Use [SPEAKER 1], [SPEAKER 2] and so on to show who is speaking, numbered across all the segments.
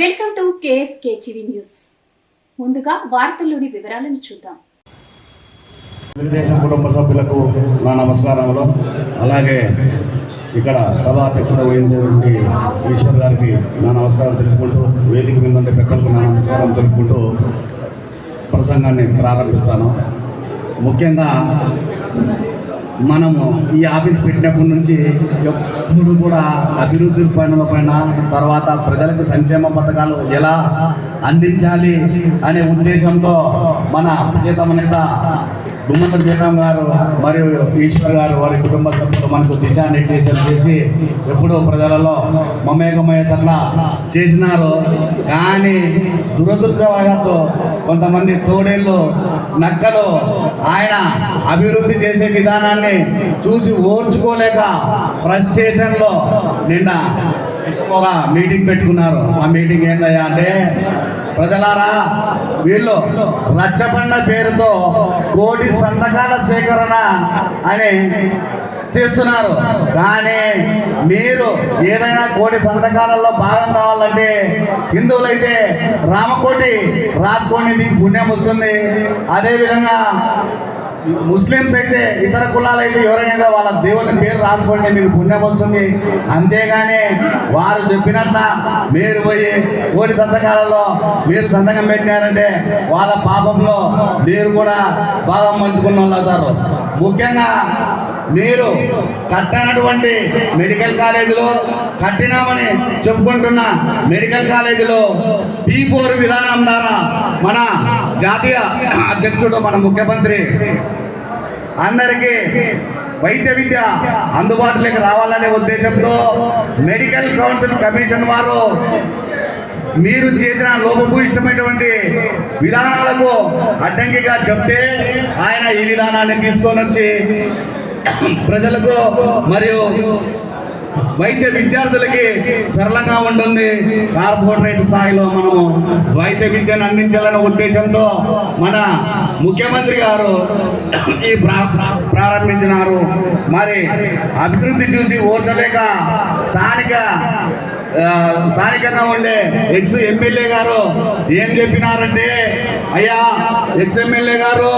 [SPEAKER 1] Welcome to KSK TV news. ముందుగా వార్తల్లోని వివరాలను చూద్దాం.
[SPEAKER 2] తెలుగుదేశం కుటుంబ సభ్యులకు నా నమస్కారములు. అలాగే ఇక్కడ సభాధ్యక్షుడు వహించినటువంటి ఈశ్వర్ గారికి నా నమస్కారం తెలుపుకుంటూ వేదిక మీద ఉండే పెద్దలకు నా నమస్కారం తెలుపుకుంటూ ప్రసంగాన్ని ప్రారంభిస్తాను. ముఖ్యంగా మనము ఈ ఆఫీస్ పెట్టినప్పటి నుంచి ఎప్పుడు కూడా అభివృద్ధి పనుల పైన తర్వాత ప్రజలకు సంక్షేమ పథకాలు ఎలా అందించాలి అనే ఉద్దేశంతో మన ప్రియతమ నేత గుమ్మత జయరాం గారు మరియు ఈశ్వర్ గారు వారి కుటుంబ సభ్యులు మనకు దిశానిర్దేశం చేసి ఎప్పుడూ ప్రజలలో మమేకమయ్యేటట్లా చేసినారు. కానీ దురదృష్టవశాత్తు కొంతమంది తోడేళ్ళు నక్కలో ఆయన అభివృద్ధి చేసే విధానాన్ని చూసి ఓర్చుకోలేక ఫ్రస్ట్రేషన్లో నిన్న ఒక మీటింగ్ పెట్టుకున్నారు. ఆ మీటింగ్ ఏంటయ్యా అంటే ప్రజలారా వీళ్ళు రచ్చబండ పేరుతో కోటి సంతకాల సేకరణ అని చేస్తున్నారు. కానీ మీరు ఏదైనా కోటి సంతకాలలో భాగం కావాలంటే హిందువులైతే రామకోటి రాసుకోండి మీకు పుణ్యం వస్తుంది. అదేవిధంగా ముస్లిమ్స్ అయితే ఇతర కులాలు అయితే ఎవరైనా వాళ్ళ దేవుని పేరు రాసుకోండి మీకు పుణ్యం వస్తుంది. అంతేగాని వారు చెప్పినట్ల మీరు పోయి కోటి సంతకాలలో మీరు సంతకం పెట్టినారంటే వాళ్ళ పాపంలో మీరు కూడా బాగా మంచుకున్న వాళ్ళు అవుతారు. ముఖ్యంగా మీరు కట్టనటువంటి మెడికల్ కాలేజీలో కట్టినామని చెప్పుకుంటున్న మెడికల్ కాలేజీలో పీ ఫోర్ విధానం ద్వారా మన జాతీయ అధ్యక్షుడు మన ముఖ్యమంత్రి అందరికీ వైద్య విద్య అందుబాటులోకి రావాలనే ఉద్దేశంతో మెడికల్ కౌన్సిల్ కమిషన్ వారు మీరు చేసిన లోపభూయిష్టమైనటువంటి విధానాలకు అడ్డంకిగా చెప్తే ఆయన ఈ విధానాన్ని తీసుకొని వచ్చి ప్రజలకు మరియు వైద్య విద్యార్థులకి సరళంగా ఉంటుంది. కార్పొరేట్ స్థాయిలో మనము వైద్య విద్యను అందించాలనే ఉద్దేశంతో మన ముఖ్యమంత్రి గారు ఈ ప్రా- ప్రారంభించినారు. మరి అభివృద్ధి చూసి ఓర్చలేక స్థానిక స్థానికంగా ఉండే ఎక్స్ ఎమ్మెల్యే గారు ఏం చెప్పినారంటే అయ్యా ఎక్స్ ఎమ్మెల్యే గారు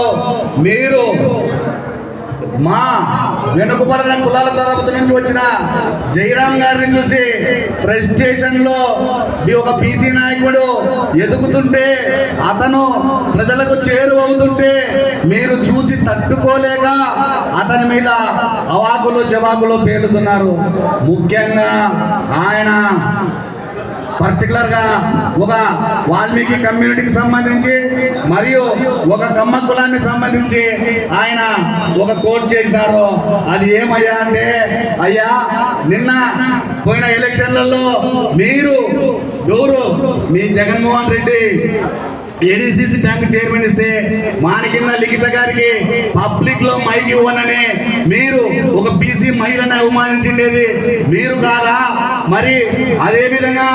[SPEAKER 2] మీరు మా వెనుకబడిన కులాల తరగతి నుంచి వచ్చిన జయరామ్ గారిని చూసి ఫ్రస్ట్రేషన్లో ఈ ఒక బీసీ నాయకుడు ఎదుగుతుంటే అతను ప్రజలకు చేరువవుతుంటే మీరు చూసి తట్టుకోలేక అతని మీద అవాకులు జవాకులు పేలుతున్నారు. ముఖ్యంగా ఆయన పర్టికులర్గా ఒక వాల్మీకి కమ్యూనిటీకి సంబంధించి మరియు ఒక కమ్మ కులానికి సంబంధించి ఆయన ఒక కోట్ చేసినారు. అది ఏమయ్యా అంటే అయ్యా నిన్న పోయిన ఎలక్షన్లలో మీరు ఎవరు? మీ Jaganmohan Reddy ADCC bank chairman ఇస్తే మానికింద లిఖిత గారికి పబ్లిక్లో మైక్ ఇవ్వనని మీరు ఒక బీసీ మహిళను అవమానించిండేది మీరు కాదా? మరి అదే విధంగా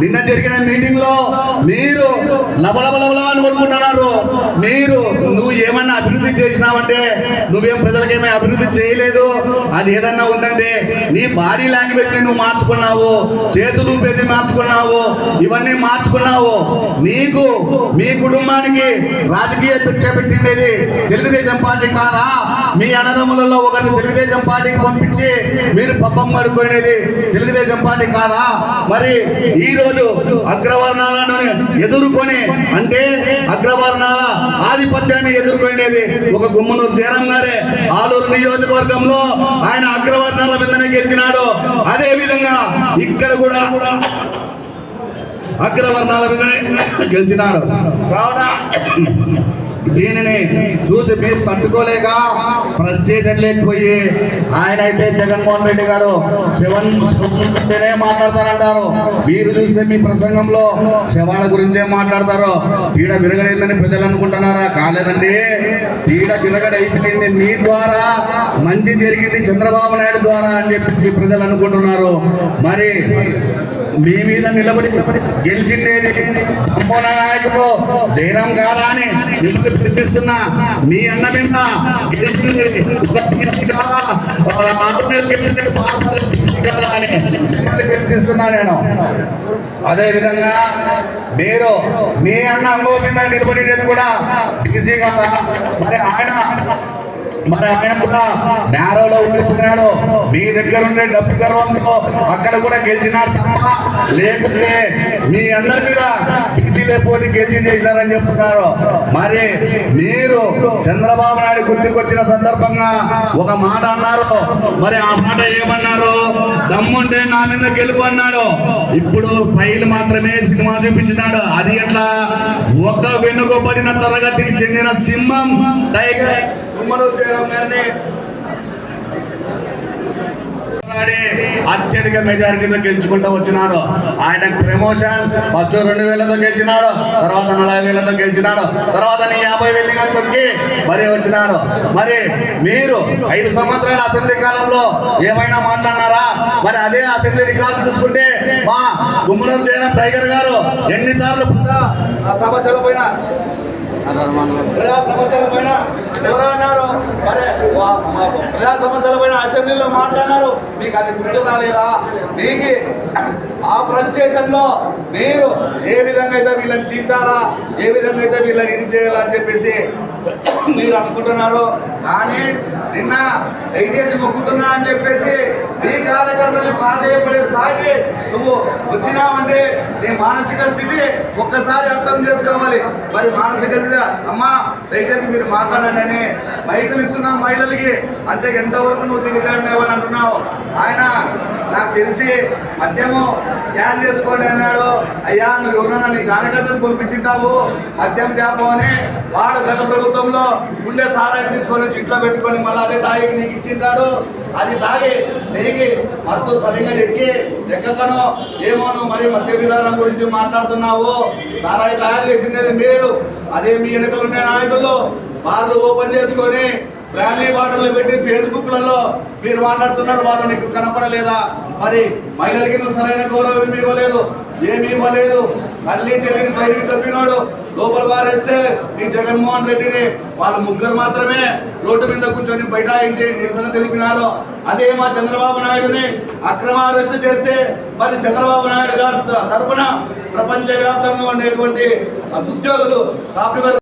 [SPEAKER 2] నిన్న జరిగిన మీటింగ్లో మీరు లబలబలబల అని కొనుక్కుంటున్నారు మీరు నువ్వు ఏమన్నా అభివృద్ధి చేసినావంటే నువ్వేం ప్రజలకేమీ అభివృద్ధి చేయలేదు? అది ఏదన్నా ఉందంటే నీ బాడీ లాంగ్వేజ్ని నువ్వు మార్చుకున్నావు. చేతులు పెద్ద మార్చుకున్నావు. ఇవన్నీ మార్చుకున్నావు. నీకు మీ కుటుంబానికి రాజకీయ భిక్ష పెట్టిండేది తెలుగుదేశం పార్టీ కాదా? మీ అన్నదమ్ములలో ఒకరిని తెలుగుదేశం పార్టీకి పంపించి మీరు పబ్బం పడుకునేది తెలుగుదేశం పార్టీ కాదా? మరి ఈ రోజు అగ్రవర్ణాలను ఎదుర్కొని అంటే అగ్రవర్ణాల ఆధిపత్యాన్ని ఎదుర్కొనేది ఒక గుమ్మనూరు జయరాం గారే. ఆలూరు నియోజకవర్గంలో ఆయన అగ్రవర్ణాల మీదనే గెలిచినాడు. అదే విధంగా ఇక్కడ కూడా అగ్రవర్ణాల మీదనే గెలిచినాడు. కావున దీనిని చూసి మీరు తట్టుకోలేక ఫ్రస్ట్రేషన్ లేకపోయి ఆయన అయితే జగన్మోహన్ రెడ్డి గారు శివన్ శివనే మాట్లాడతారంటారు. మీరు చూస్తే మీ ప్రసంగంలో శవాల గురించే మాట్లాడతారు. పీడ విరగడైందని ప్రజలు అనుకుంటున్నారా? కాలేదండి. పీడ విరగడైపోయింది మీ ద్వారా. మంచి జరిగింది చంద్రబాబు నాయుడు ద్వారా అని చెప్పి ప్రజలు అనుకుంటున్నారు. మరి మీ మీద నిలబడి గెలిచిండేది అమ్మోనాయకుడు నాయకుడు జయరాం కాదా అని మిమ్మల్ని ప్రశ్నిస్తున్నా మీ అన్న మీద గెలిచింది ఒక టీసీ కాదా గెలిచింది టీసీ కాదా అని మిమ్మల్ని ప్రశ్నిస్తున్నా నేను. అదే విధంగా మీరు మీ అన్న అనుభవం మీద నిలబడేది కూడా టీసీ కాదా మరి ఆయన మరి ఆయన కూడా నేరోలో ఓడిపోయినాడు మీ దగ్గర ఉండే డబ్బు గర్వంతో అక్కడ కూడా గెలిచినారు తప్ప లేకుంటే మీ అందరి మీద బీసీలే పోటీ గెలిచి చేశారని చెప్తున్నారు. మరి మీరు చంద్రబాబు నాయుడు గుర్తుకొచ్చిన సందర్భంగా ఒక మాట అన్నారు. మరి ఆ మాట ఏమన్నారు? దమ్ముంటే నా మీద గెలుపు అన్నాడు. ఇప్పుడు ఫైల్ మాత్రమే సినిమా చూపించినాడు. అది ఎట్లా? ఒక వెనుకబడిన తరగతికి చెందిన సింహం. టైగర్ జయరాం గారిని అత్యధిక మెజారిటీతో గెలుచుకుంటూ వచ్చినారు ఆయన ప్రమోషన్ ఫస్ట్ రెండు వేలతో గెలిచినాడు తర్వాత నలభై వేలతో గెలిచినాడు తర్వాత నీ యాభై వేలుగా తొక్కి మరి వచ్చినాడు. మరి మీరు ఐదు సంవత్సరాల అసెంబ్లీ కాలంలో ఏమైనా మాట్లాడినారా? మరి అదే అసెంబ్లీ రికార్డు చూసుకుంటే మా గుమ్మరం జయరాం టైగర్ గారు ఎన్నిసార్లు ఆ సమస్యల ప్రజా సమస్యల పైన ఎవరన్నారు మరి వా- ప్రజా సమస్యల పైన అసెంబ్లీలో మాట్లాడినారు. మీకు అది గుర్తు రాలేదా మీకు ఆ ఫ్రస్ట్రేషన్లో మీరు ఏ విధంగా అయితే వీళ్ళని చీల్చాలా ఏ విధంగా అయితే వీళ్ళని ఇది చేయాలా అని చెప్పేసి మీరు అనుకుంటున్నారు. కానీ నిన్న దయచేసి మొక్కుతున్నా అని చెప్పేసి నీ కార్యకర్తలు ప్రాధాన్యపడే స్థాయికి నువ్వు వచ్చినావంటే నీ మానసిక స్థితి ఒక్కసారి అర్థం చేసుకోవాలి. మరి మానసిక స్థితి అమ్మా దయచేసి మీరు మాట్లాడండి అని మైకులు ఇస్తున్న మహిళలకి. అంటే ఎంతవరకు నువ్వు దిగజారినేవని అంటున్నావు ఆయన నాకు తెలిసి మద్యము స్కాన్ చేసుకోండి అన్నాడు. అయ్యా నువ్వు ఎవరన్నా నీ కార్యకర్తను పంపించింటావు? మద్యం తేపో అని వాడు గత ప్రభుత్వంలో ఉండే సారాయి తీసుకొని ఇంట్లో పెట్టుకొని మళ్ళీ అదే తాగి నీకు ఇచ్చింటాడు. అది తాగి నీకు మత్తు సరిగ్గా ఎక్కి ఎక్కకనో ఏమోనో మరి మద్య విధానం గురించి మాట్లాడుతున్నావు? సారాయి తయారు చేసింది మీరు. అదే మీ ఎన్నికలున్న నాయకులు. వాళ్ళు ఓపెన్ చేసుకొని ర్యాలీ బాటలు పెట్టి ఫేస్బుక్లలో మీరు మాట్లాడుతున్నారు వాళ్ళు నీకు కనపడలేదా? మరి మహిళలకి నువ్వు సరైన గౌరవం ఇవ్వలేదు ఏమీ ఇవ్వలేదు. తల్లి చెల్లిని బయటికి తప్పినాడు లోపల వారేస్తే ఈ జగన్మోహన్ రెడ్డిని వాళ్ళు ముగ్గురు మాత్రమే రోడ్డు మీద కూర్చొని బైఠాయించి నిరసన తెలిపినారు. అదే మా చంద్రబాబు నాయుడుని అక్రమ అరెస్ట్ చేస్తే మరి చంద్రబాబు నాయుడు గారు తరపున ప్రపంచ వ్యాప్తంగా ఉండేటువంటి ఉద్యోగులు సాఫ్ట్వేర్